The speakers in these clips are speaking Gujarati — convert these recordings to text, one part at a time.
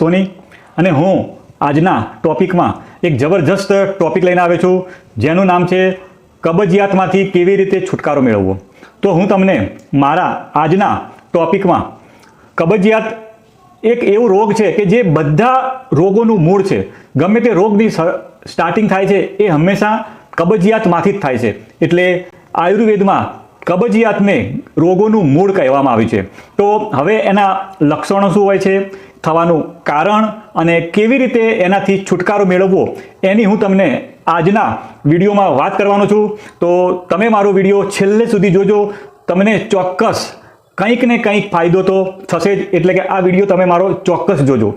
સોની અને હું આજના ટોપિકમાં એક જબરજસ્ત ટોપિક લઈને આવ્યો છું, જેનું નામ છે કબજિયાતમાંથી કેવી રીતે છુટકારો મેળવવો. તો હું તમને મારા આજના ટોપિકમાં કબજિયાત એક એવો રોગ છે કે જે બધા રોગોનું મૂળ છે. ગમે તે રોગની સ્ટાર્ટિંગ થાય છે, એ હંમેશા કબજિયાતમાંથી જ થાય છે. એટલે આયુર્વેદમાં કબજિયાતને રોગોનું મૂળ કહેવામાં આવ્યું છે. તો હવે એના લક્ષણો શું હોય છે? થવાનું કારણ અને કેવી રીતે એનાથી છુટકારો મેળવવો, એની હું તમને આજના વિડીયોમાં વાત કરવાનો છું. તો તમે મારો વીડિયો છેલ્લે સુધી જોજો. તમને ચોક્કસ કંઈક ને કંઈક ફાયદો તો થશે જ, એટલે કે આ વીડિયો તમે મારો ચોક્કસ જોજો.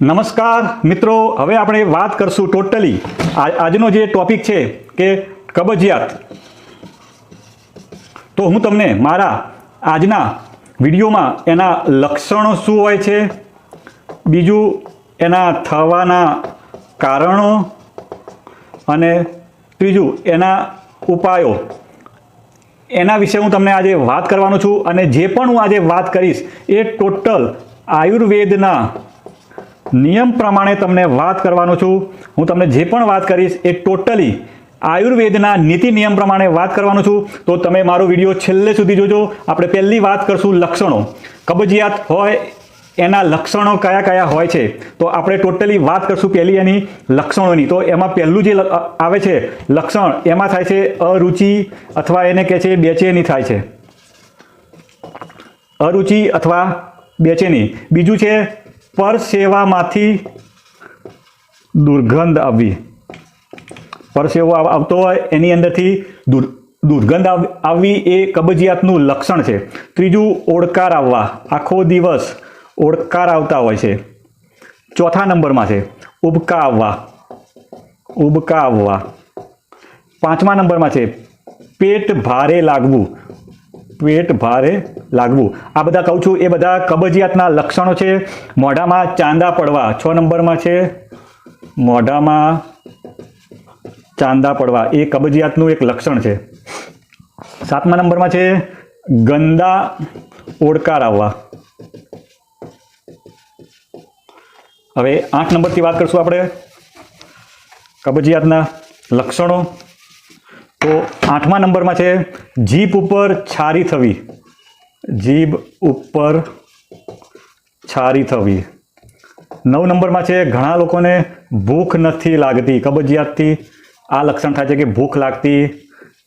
નમસ્કાર મિત્રો, હવે આપણે વાત કરશું ટોટલી આજનો જે ટોપિક છે કે કબજિયાત. તો હું તમને મારા આજના વિડીયોમાં એના લક્ષણો શું હોય છે? બીજું, એના થવાના કારણો અને ત્રીજું, એના ઉપાયો. એના વિશે હું તમને આજે વાત કરવાનો છું અને જે પણ હું આજે વાત કરીશ, એ ટોટલ આયુર્વેદના નિયમ પ્રમાણે તમને વાત કરવાનો છું. હું તમને જે પણ વાત કરીશ, એ ટોટલી આયુર્વેદના નીતિ નિયમ પ્રમાણે વાત કરવાનો છું. તો તમે મારો વીડિયો છેલ્લે સુધી જોજો. આપણે પહેલી વાત કરશું લક્ષણો. કબજિયાત હોય એના લક્ષણો કયા કયા હોય છે? તો આપણે ટોટલી વાત કરશું પહેલી એની લક્ષણોની. તો એમાં પહેલું જે આવે છે લક્ષણ, એમાં થાય છે અરુચિ અથવા એને કહે છે બેચેની થાય છે. અરુચિ અથવા બેચેની. બીજું છે પરસેવામાંથી દુર્ગંધ આવવી. પરસેવો આવતો હોય, એની અંદરથી દુર, દુર્ગંધ આવ- આવવી એ કબજિયાતનું લક્ષણ છે. ત્રીજું, ઓડકાર આવવા. આખો દિવસ ઓડકાર આવતા હોય છે. ચોથા નંબરમાં છે, ઉબકા આવવા. ઉબકા આવવા. પાંચમા નંબરમાં છે, પેટ ભારે લાગવું. પેટ ભારે લાગવું. આ બધા કહું છું, એ બધા કબજિયાતના લક્ષણો છે. મોઢામાં ચાંદા પડવા. છ નંબરમાં છે, મોઢામાં ચાંદા પડવા. એ કબજિયાતનું એક લક્ષણ છે. સાતમા નંબરમાં છે, ગંદા ઓડકાર આવવા. હવે આઠ નંબરથી વાત કરશું આપણે. કબજિયાતના લક્ષણો. તો આઠમા નંબરમાં છે, જીભ ઉપર છારી થવી. જીભ ઉપર છારી થવી. નવ નંબરમાં છે, ઘણા લોકોને ભૂખ નથી લાગતી કબજિયાતથી આ લક્ષણ થાય છે કે ભૂખ લાગતી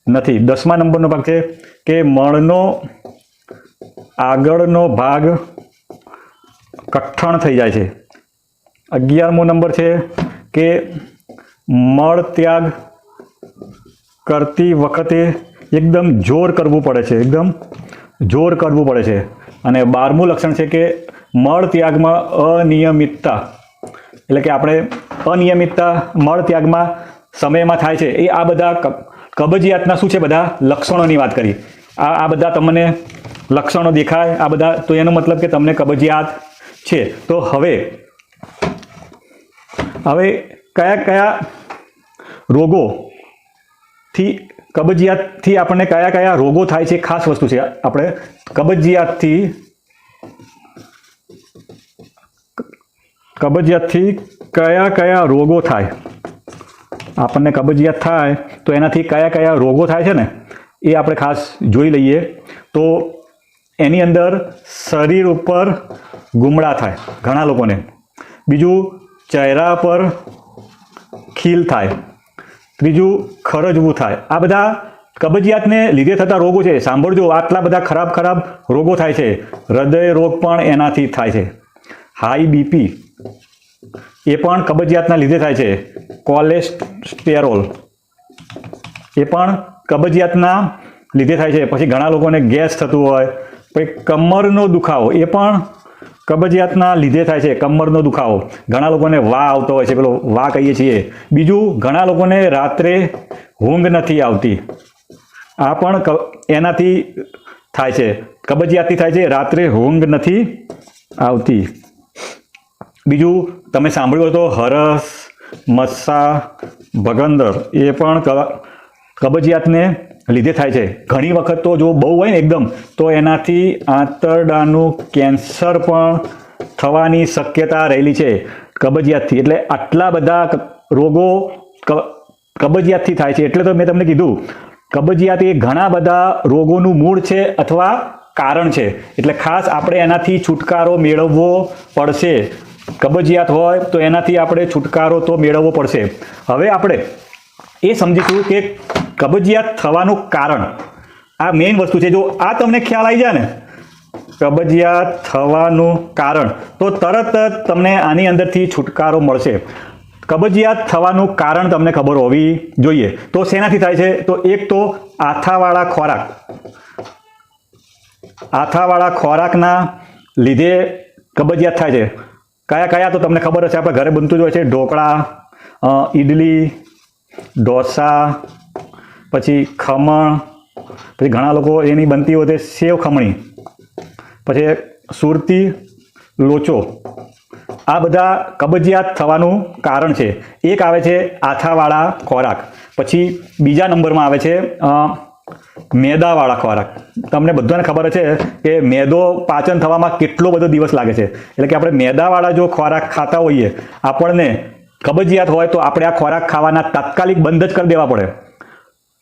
નથી. દસમા નંબરનો ભાગ છે કે મળનો આગળનો ભાગ કઠણ થઈ જાય છે. અગિયારમો નંબર છે કે મળ ત્યાગ કરતી વખતે એકદમ જોર કરવું પડે છે. એકદમ જોર કરવું પડે છે. અને બારમું લક્ષણ છે કે મળ ત્યાગમાં અનિયમિતતા. એટલે કે આપણે અનિયમિતતા મળ ત્યાગમાં સમયમાં થાય છે. એ આ બધા કબજિયાતના શું છે બધા? લક્ષણોની વાત કરી આ આ બધા તમને લક્ષણો દેખાય. આ બધા, તો એનો મતલબ કે તમને કબજિયાત છે. તો હવે હવે કયા કયા રોગોથી કબજિયાતથી આપણને કયા કયા રોગો થાય છે ખાસ વસ્તુ છે. આપણે કબજિયાતથી કબજિયાતથી કયા કયા રોગો થાય. આપણને કબજિયાત થાય તો એનાથી કયા કયા રોગો થાય છે ને, એ આપણે ખાસ જોઈ લઈએ. તો એની અંદર શરીર ઉપર ગુમડા થાય ઘણા લોકોને. બીજું ચહેરા પર ખીલ થાય. ત્રીજું ખરજવું થાય. આ બધા કબજિયાતને લીધે થતા રોગો છે. સાંભળજો, આટલા બધા ખરાબ ખરાબ રોગો થાય છે. હૃદય રોગ પણ એનાથી થાય છે. હાઈ બીપી એ પણ કબજિયાતના લીધે થાય છે. કોલેસ્ટેરોલ. એ પણ કબજિયાતના લીધે થાય છે. પછી ઘણા લોકોને ગેસ થતું હોય, પછી કમરનો દુખાવો, એ પણ કબજિયાતના લીધે થાય છે, કમરનો દુખાવો. ઘણા લોકોને વા આવતો હોય છે, પેલો વા કહીએ છીએ. બીજું, ઘણા લોકોને રાત્રે ઊંઘ નથી આવતી. આ પણ એનાથી થાય છે. કબજિયાતથી થાય છે, રાત્રે ઊંઘ નથી આવતી. બીજું, તમે સાંભળ્યું તો હરસ, મસ્સા, ભગંદર, એ પણ કબજિયાતને લીધે થાય છે. ઘણી વખત તો જો બહુ હોય ને એકદમ, તો એનાથી આંતરડાનું કેન્સર પણ થવાની શક્યતા રહેલી છે કબજિયાતથી. એટલે આટલા બધા રોગો કબજિયાતથી થાય છે. એટલે તો મેં તમને કીધું, કબજિયાત એ ઘણા બધા રોગોનું મૂળ છે અથવા કારણ છે. એટલે ખાસ આપણે એનાથી છુટકારો મેળવવો પડશે. કબજિયાત હોય તો એનાથી આપણે છુટકારો તો મેળવવો પડશે. હવે આપણે એ સમજીશું કે કબજિયાત થવાનું કારણ. આ મેઇન વસ્તુ છે. જો આ તમને ખ્યાલ આવી જાય ને, કબજિયાત થવાનું કારણ, તો તરત જ તમને આની અંદરથી છુટકારો મળશે. કબજિયાત થવાનું કારણ તમને ખબર હોવી જોઈએ. તો શેનાથી થાય છે? તો એક તો આથાવાળા ખોરાક. આથાવાળા ખોરાકના લીધે કબજિયાત થાય છે. કયા કયા? તો તમને ખબર હશે, આપણે ઘરે બનતું જ હોય છે ઢોકળા ઈડલી, ઢોસા, પછી ખમણ, પછી ઘણા લોકો એની બનતી હોય તે સેવ ખમણી, પછી સુરતી, લોચો. આ બધા કબજિયાત થવાનું કારણ છે. એક આવે છે આથાવાળા ખોરાક. પછી બીજા નંબરમાં આવે છે મેદાવાળા ખોરાક. તમને બધાને ખબર છે કે મેદો પાચન થવામાં કેટલો બધો દિવસ લાગે છે. એટલે કે આપણે મેદાવાળા જો ખોરાક ખાતા હોઈએ, આપણને કબજિયાત હોય તો આપણે આ ખોરાક ખાવાના તાત્કાલિક બંધ જ કરી દેવા પડે.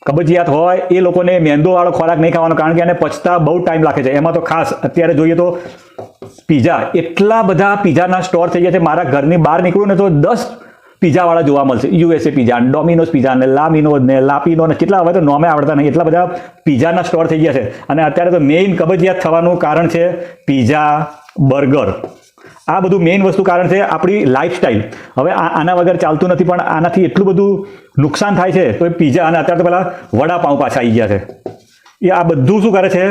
કબજિયાત હોય એ લોકોને મેંદોવાળો ખોરાક નહીં ખાવાનો, કારણ કે એને પચતા બહુ ટાઈમ લાગે છે. એમાં તો ખાસ અત્યારે જોઈએ તો પીઝા, એટલા બધા પીઝાના સ્ટોર થઈ ગયા છે. મારા ઘરની બહાર નીકળું ને તો દસ પીઝાવાળા જોવા મળશે. યુએસએ પીઝા ડોમિનોઝ પીઝા અને લામિનોઝ ને લાપીનો ને કેટલા હવે તો નોમે આવડતા નહીં. એટલા બધા પીઝાના સ્ટોર થઈ ગયા છે. અને અત્યારે તો મેઇન કબજિયાત થવાનું કારણ છે પીઝા, બર્ગર. આ બધું મેઇન વસ્તુ કારણ છે આપણી લાઇફસ્ટાઈલ હવે આના વગર ચાલતું નથી, પણ આનાથી એટલું બધું નુકસાન થાય છે તો એ પીઝા અને અત્યારે તો પેલા વડાપાઉં પાછા આવી ગયા છે. એ આ બધું શું કરે છે?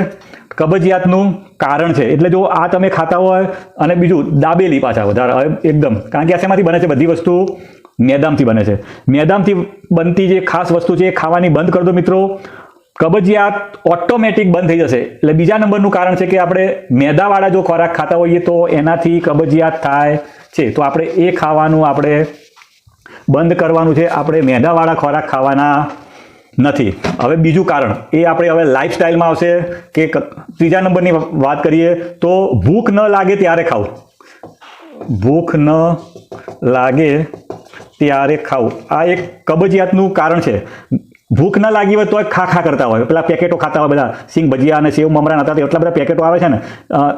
કબજિયાતનું કારણ છે. એટલે જો આ તમે ખાતા હોય અને બીજું દાબેલી પાછા વધારે એકદમ. કારણ કે આ શેમાંથી બને છે બધી વસ્તુ મેદામથી બને છે. મેદામથી બનતી જે ખાસ વસ્તુ છે એ ખાવાની બંધ કરી દો મિત્રો. કબજિયાત ઓટોમેટિક બંધ થઈ જશે. એટલે બીજા નંબરનું કારણ છે કે આપણે મેદાવાળા જો ખોરાક ખાતા હોઈએ તો એનાથી કબજિયાત થાય છે. તો આપણે એ ખાવાનું આપણે બંધ કરવાનું છે. આપણે મેદાવાળા ખોરાક ખાવાના નથી. હવે બીજું કારણ, એ આપણે હવે લાઈફસ્ટાઈલમાં આવશે કે ત્રીજા નંબરની વાત કરીએ તો ભૂખ ન લાગે ત્યારે ખાવું. ભૂખ ન લાગે ત્યારે ખાવું. આ એક કબજિયાતનું કારણ છે. ભૂખ ન લાગી હોય તો ખા ખા કરતા હોય. પેલા પેકેટો ખાતા હોય, બધા સિંગ ભજીયા અને સેવ મમરા હતા એટલા બધા પેકેટો આવે છે ને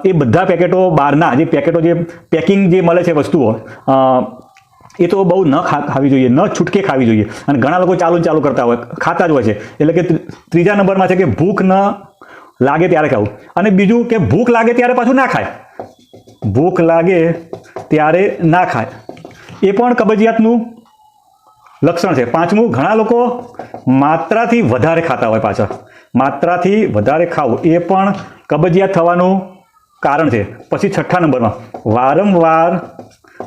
એ બધા પેકેટો બહારના, જે પેકેટો જે, પેકિંગ જે મળે છે વસ્તુઓ એ તો બહુ ન ખાવી જોઈએ, ન છૂટકે ખાવી જોઈએ. અને ઘણા લોકો ચાલુ ચાલુ કરતા હોય, ખાતા જ હોય છે. એટલે કે ત્રીજા નંબરમાં છે કે ભૂખ ન લાગે ત્યારે ખાવું. અને બીજું કે ભૂખ લાગે ત્યારે પાછું ના ખાય. ભૂખ લાગે ત્યારે ના ખાય. એ પણ કબજિયાતનું લક્ષણ છે. પાંચમું, ઘણા લોકો માત્રાથી વધારે ખાતા હોય પાછા. માત્રાથી વધારે ખાવું. એ પણ કબજિયાત થવાનું કારણ છે. પછી છઠ્ઠા નંબરમાં. વારંવાર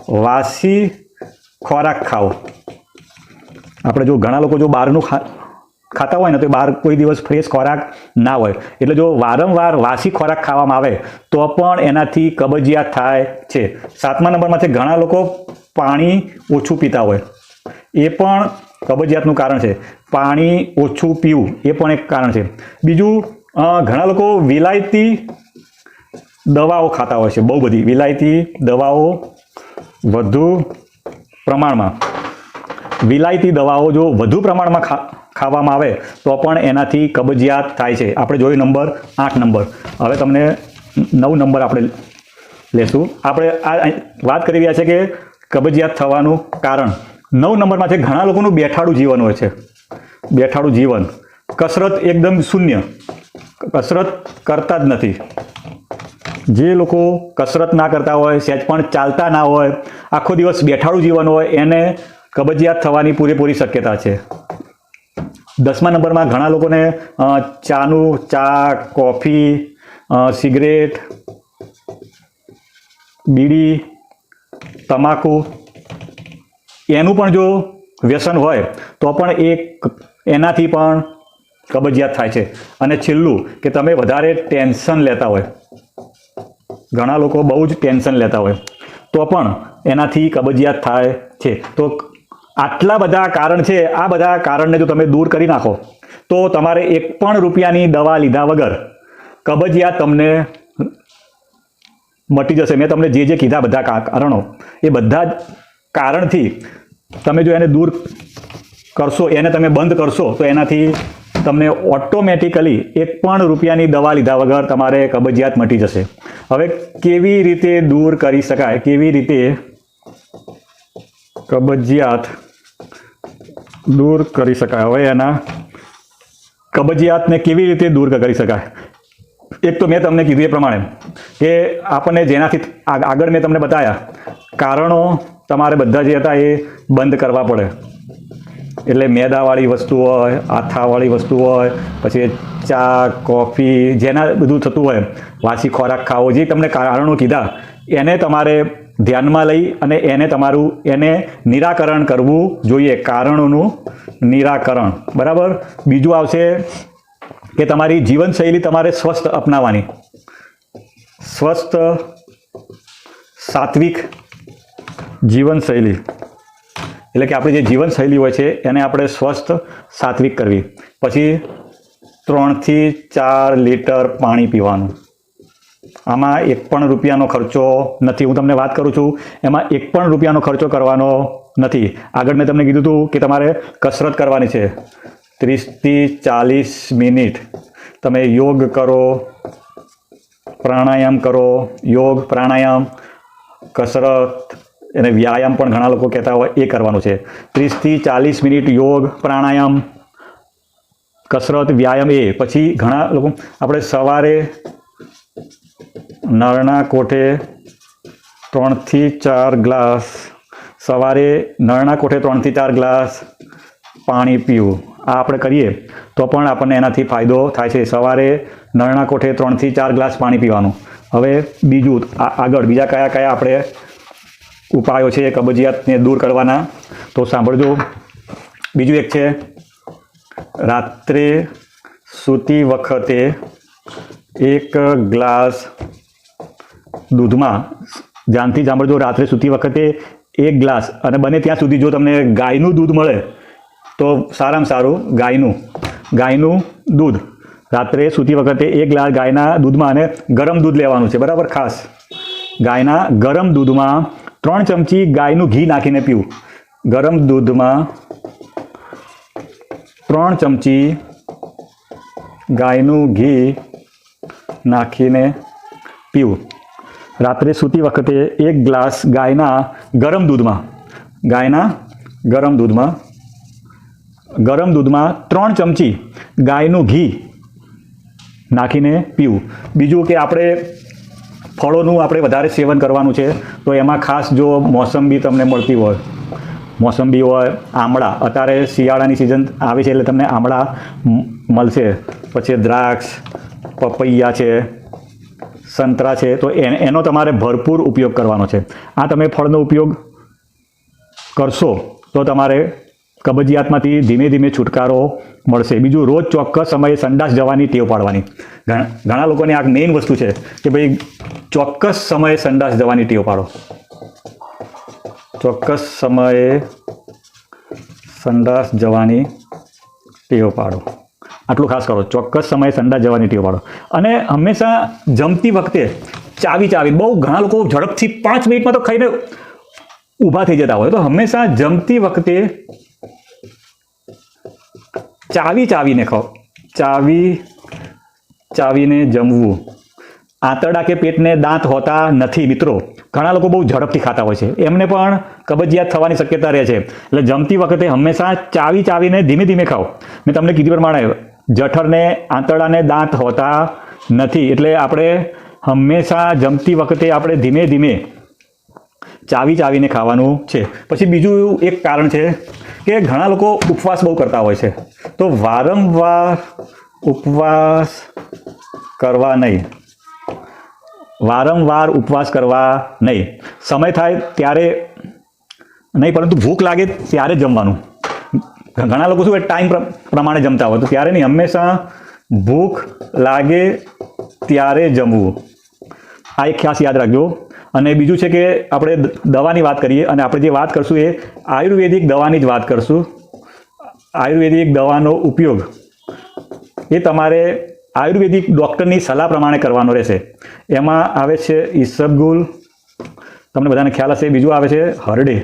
વાસી ખોરાક ખાવો. આપણે જો ઘણા લોકો જો બહારનું ખા, ખાતા હોય ને તો બહાર કોઈ દિવસ ફ્રેશ ખોરાક ના હોય. એટલે જો વારંવાર વાસી ખોરાક ખાવામાં આવે, તો પણ એનાથી કબજિયાત થાય છે. સાતમા નંબરમાં છે ઘણા લોકો પાણી ઓછું પીતા હોય. એ પણ કબજિયાતનું કારણ છે. પાણી ઓછું પીવું, એ પણ એક કારણ છે. બીજું ઘણા લોકો વિલાયતી દવાઓ ખાતા હોય છે. બહુ બધી વિલાયતી દવાઓ વધુ પ્રમાણમાં. વિલાયતી દવાઓ જો વધુ પ્રમાણમાં ખા, ખાવામાં આવે, તો પણ એનાથી કબજિયાત થાય છે. આપણે જોયું નંબર, આઠ નંબર. હવે તમને નવ નંબર આપણે લેશું. આપણે આ વાત કરી રહ્યા છે કે કબજિયાત થવાનું કારણ. નવ નંબરમાં છે, ઘણા લોકોનું બેઠાડું જીવન હોય છે. બેઠાડું જીવન. કસરત એકદમ શૂન્ય. કસરત કરતા જ નથી. જે લોકો કસરત ના કરતા હોય સહેજ પણ ચાલતા ના હોય, આખો દિવસ બેઠાડું જીવન હોય, એને કબજિયાત થવાની પૂરેપૂરી શક્યતા છે. દસમા નંબરમાં ઘણા લોકોને ચાનું ચા કોફી સિગરેટ, બીડી, તમાકુ, એનું પણ જો વ્યસન હોય, તો પણ એ એનાથી પણ કબજિયાત થાય છે. અને છેલ્લું, કે તમે વધારે ટેન્શન લેતા હોય ઘણા લોકો બહુ જ ટેન્શન લેતા હોય. તો પણ એનાથી કબજિયાત થાય છે. તો આટલા બધા કારણ છે, આ બધા કારણને જો તમે દૂર કરી નાખો, તો તમારે એક પણ રૂપિયાની દવા લીધા વગર કબજિયાત તમને મટી જશે. મેં તમને જે જે કીધા બધા કારણો, એ બધા જ કારણથી તમે જો એને દૂર કરશો, એને તમે બંધ કરશો, તો એનાથી તમને ઓટોમેટિકલી એક પણ રૂપિયાની દવા લીધા વગર તમારે કબજિયાત મટી જશે. હવે કેવી રીતે દૂર કરી શકાય? કેવી રીતે કબજિયાત દૂર કરી શકાય? હવે એના કબજિયાતને કેવી રીતે દૂર કરી શકાય? એક તો મેં તમને કીધું એ પ્રમાણે કે આપણને જેનાથી આગળ મેં તમને બતાવ્યા કારણો તમારે બધા જે હતા એ બંધ કરવા પડે. એટલે મેદાવાળી વસ્તુ હોય, આથાવાળી વસ્તુ હોય, પછી ચા, કોફી, જેના બધું થતું હોય, વાસી ખોરાક ખાવો, જે તમને કારણો કીધા, એને તમારે ધ્યાનમાં લઈ અને એને તમારું, એને નિરાકરણ કરવું જોઈએ, કારણોનું નિરાકરણ. બરાબર? બીજું આવશે કે તમારી જીવનશૈલી તમારે સ્વસ્થ અપનાવવાની. સ્વસ્થ સાત્વિક જીવનશૈલી. એટલે કે આપણી જે જીવનશૈલી હોય છે, એને આપણે સ્વસ્થ સાત્વિક કરવી. પછી ત્રણથી ચાર લીટર પાણી પીવાનું. આમાં એક પણ રૂપિયાનો ખર્ચો નથી. હું તમને વાત કરું છું, એમાં એક પણ રૂપિયાનો ખર્ચો કરવાનો નથી. આગળ મેં તમને કીધું હતું કે તમારે કસરત કરવાની છે. ત્રીસથી ચાલીસ મિનિટ તમે યોગ કરો, પ્રાણાયામ કરો. યોગ, પ્રાણાયામ, કસરત અને વ્યાયામ પણ ઘણા લોકો કહેતા હોય, એ કરવાનું છે. ત્રીસથી ચાલીસ મિનિટ યોગ, પ્રાણાયામ, કસરત, વ્યાયામ એ. પછી ઘણા લોકો, આપણે સવારે નળના કોઠે ત્રણથી ચાર ગ્લાસ, સવારે નળના કોઠે ત્રણથી ચાર ગ્લાસ પાણી પીવું. આ આપણે કરીએ તો પણ આપણને એનાથી ફાયદો થાય છે. સવારે નળના કોઠે ત્રણથી ચાર ગ્લાસ પાણી પીવાનું. હવે બીજું આગળ, બીજા કયા કયા આપણે ઉપાયો છે, કબજિયાતને દૂર કરવાના. તો સાંભળજો. બીજું એક છે, રાત્રે સૂતી વખતે એક ગ્લાસ દૂધમાં, ધ્યાનથી સાંભળજો, રાત્રે સૂતી વખતે એક ગ્લાસ અને બને ત્યાં સુધી જો તમને ગાયનું દૂધ મળે, તો સારામાં સારું ગાયનું. ગાયનું દૂધ. રાત્રે સૂતી વખતે એક ગ્લાસ ગાયના દૂધમાં અને ગરમ દૂધ લેવાનું છે. બરાબર? ખાસ. ગાયના ગરમ દૂધમાં ત્રણ ચમચી ગાયનું ઘી નાખીને પીવું. ગરમ દૂધમાં ત્રણ ચમચી ગાયનું ઘી નાખીને પીવું. રાત્રે સૂતી વખતે એક ગ્લાસ ગાયના ગરમ દૂધમાં, ગાયના ગરમ દૂધમાં ગરમ દૂધમાં ત્રણ ચમચી ગાયનું ઘી નાખીને પીવું. બીજું કે આપણે ફળોનું આપણે વધારે સેવન કરવાનું છે, તો એમાં ખાસ જો મોસંબી તમને મળતી હોય, મોસંબી હોય, આમળા, અત્યારે શિયાળાની સિઝન આવે છે એટલે તમને આમળા મળશે. પછી દ્રાક્ષ, પપૈયા છે, સંતરા છે, તો એનો તમારે ભરપૂર ઉપયોગ કરવાનો છે. આ તમે ફળનો ઉપયોગ કરશો, તો તમારે કબજિયાતમાંથી ધીમે ધીમે છુટકારો મળશે. બીજું, રોજ ચોક્કસ સમયે સંડાસ જવાની ટેવ પાડવાની. ઘણા લોકોની આ મેઇન વસ્તુ છે કે ભાઈ ચોક્કસ સમયે સંડાસ જવાની ટેવ પાડો. ચોક્કસ સમયે સંડાસ જવાની ટેવ પાડો. આટલું ખાસ કરો. ચોક્કસ સમયે સંડાસ જવાની ટેવ પાડો. અને હંમેશા જમતી વખતે ચાવી ચાવી, બહુ ઘણા લોકો ઝડપથી પાંચ મિનિટમાં તો ખાઈને ઊભા થઈ જતા હોય. તો હંમેશા જમતી વખતે ચાવી ચાવીને ખાઓ. ચાવી ચાવીને જમવું. આંતરડા કે પેટને દાંત હોતા નથી મિત્રો. ઘણા લોકો બહુ ઝડપથી ખાતા હોય છે. એમને પણ કબજિયાત થવાની શક્યતા રહે છે. એટલે જમતી વખતે હંમેશા ચાવી ચાવીને ધીમે ધીમે ખાઓ. મેં તમને કીધું પ્રમાણે જઠરને, આંતરડાને દાંત હોતા નથી. એટલે આપણે હંમેશા જમતી વખતે આપણે ધીમે ધીમે ચાવી ચાવીને ખાવાનું છે. પછી બીજું એક કારણ છે કે ઘણા લોકો ઉપવાસ બહુ કરતા હોય છે. તો વારંવાર ઉપવાસ કરવા નહીં. વારંવાર ઉપવાસ કરવા નહીં. સમય થાય ત્યારે નહીં, પરંતુ ભૂખ લાગે ત્યારે જમવાનું. ઘણા લોકો શું ટાઈમ પ્રમાણે જમતા હોય, તો ત્યારે નહીં. હંમેશા ભૂખ લાગે ત્યારે જમવું. આ એક ખાસ યાદ રાખજો. અને બીજું છે કે આપણે દવાની વાત કરીએ અને આપણે જે વાત કરશું એ આયુર્વેદિક દવાની જ વાત કરશું. આયુર્વેદિક દવાનો ઉપયોગ એ તમારે આયુર્વેદિક ડૉક્ટરની સલાહ પ્રમાણે કરવાનો રહેશે. એમાં આવે છે ઈસબગુલ તમને બધાને ખ્યાલ હશે. બીજું આવે છે હરડે.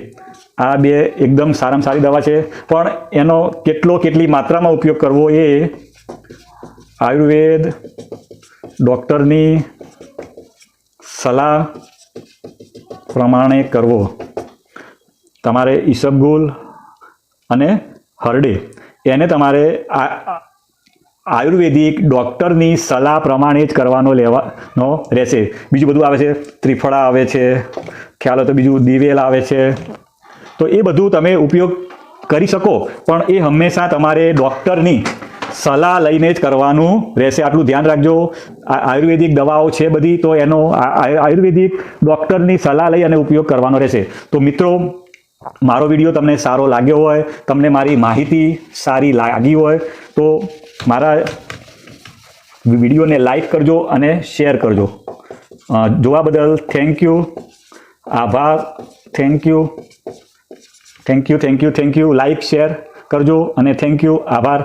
આ બે એકદમ સારામાં સારી દવા છે. પણ એનો કેટલો કેટલી માત્રામાં ઉપયોગ કરવો એ આયુર્વેદ ડૉક્ટરની સલાહ પ્રમાણે કરવો. તમારે ઈસબગુલ અને હરડે. એને તમારે આયુર્વેદિક ડૉક્ટરની સલાહ પ્રમાણે જ કરવાનો લેવાનો રહેશે. બીજું બધું આવે છે, ત્રિફળા આવે છે, ખ્યાલ તો બીજું દિવેલ આવે છે. તો એ બધું તમે ઉપયોગ કરી શકો, પણ એ હંમેશા તમારે ડૉક્ટરની સલાહ લઈને જ કરવાનું રહેશે. આટલું ધ્યાન રાખજો. આયુર્વેદિક દવાઓ છે બધી, તો એનો આયુર્વેદિક ડૉક્ટરની સલાહ લઈ અને ઉપયોગ કરવાનો રહેશે. તો મિત્રો, મારો વીડિયો તમને સારો લાગ્યો હોય, તમને મારી માહિતી સારી લાગી હોય, તો મારા વિડીયોને લાઈક કરજો અને શેર કરજો. જોવા બદલ થેન્ક યુ, આભાર, thank you thank you thank you thank you. Like, share કરજો અને થેન્ક યુ, આભાર.